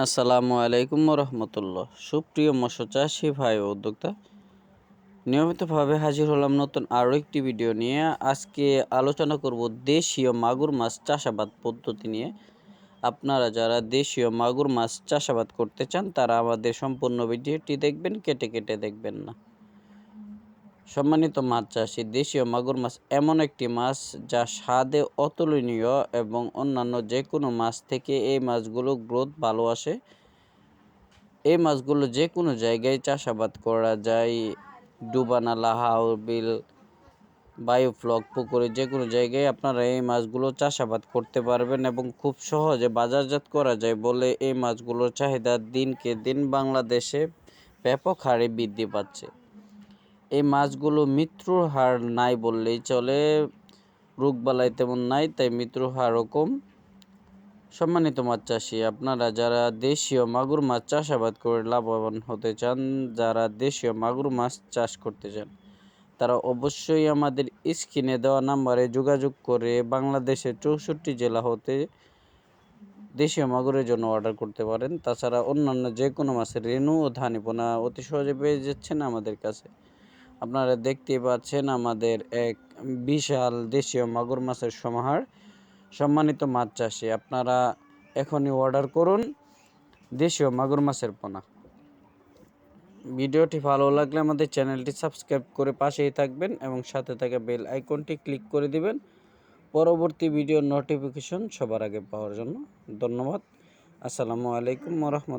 আসসালামু আলাইকুম রহমতুল্লাহ সুপ্রিয় মৎস্য চাষি ভাই উদ্যোক্তা, নিয়মিতভাবে হাজির হলাম নতুন আরও একটি ভিডিও নিয়ে। আজকে আলোচনা করব দেশীয় মাগুর মাছ চাষাবাদ পদ্ধতি নিয়ে। আপনারা যারা দেশীয় মাগুর মাছ চাষাবাদ করতে চান, তারা আমাদের সম্পূর্ণ ভিডিওটি দেখবেন, কেটে কেটে দেখবেন না। সম্মানিত মাছ চাষি, দেশীয় মাগুর মাছ এমন একটি মাছ যা স্বাদে অতুলনীয় এবং অন্যান্য যে কোনো মাছ থেকে এই মাছগুলো গ্রোথ ভালো আসে। এই মাছগুলো যে কোনো জায়গায় চাষাবাদ করা যায়। ডুবানালা বিল, বায়োফ্লক, পুকুরে যে কোনো জায়গায় আপনারা এই মাছগুলো চাষাবাদ করতে পারবেন এবং খুব সহজে বাজারজাত করা যায় বলে এই মাছগুলোর চাহিদা দিনকে দিন বাংলাদেশে ব্যাপক হারে বৃদ্ধি পাচ্ছে। এই মাছগুলো মৃত্যুর হার নাই বললেই চলে। রোগবালাই তেমন নাই, তাই মৃত্যুর হারও কম সম্মানিত মাছ চাষি, আপনারা যারা দেশীয় মাগুর মাছ চাষাবাদ করে লাভবান হতে চান, যারা দেশীয় মাগুর মাছ চাষ করতে চান, তারা অবশ্যই আমাদের স্ক্রিনে দেওয়া নাম্বারে যোগাযোগ করে বাংলাদেশের চৌষট্টি জেলা হতে দেশীয় মাগুরের জন্য অর্ডার করতে পারেন। তাছাড়া অন্যান্য যে কোনো মাছের রেণু ও ধানিপোনা অতি সহজে পেয়ে যাচ্ছেন আমাদের কাছে। আপনারা দেখতে পাচ্ছেন আমাদের এক বিশাল দেশীয় মাগুর মাছের সমাহার। সম্মানিত মাছ চাষি, আপনারা এখনই অর্ডার করুন দেশীয় মাগুর মাছের পোনা। ভিডিওটি ভালো লাগলে আমাদের চ্যানেলটি সাবস্ক্রাইব করে পাশেই থাকবেন এবং সাথে থাকা বেল আইকনটি ক্লিক করে দিবেন। পরবর্তী ভিডিও নোটিফিকেশন সবার আগে পাওয়ার জন্য ধন্যবাদ। আসসালামু আলাইকুম রহমত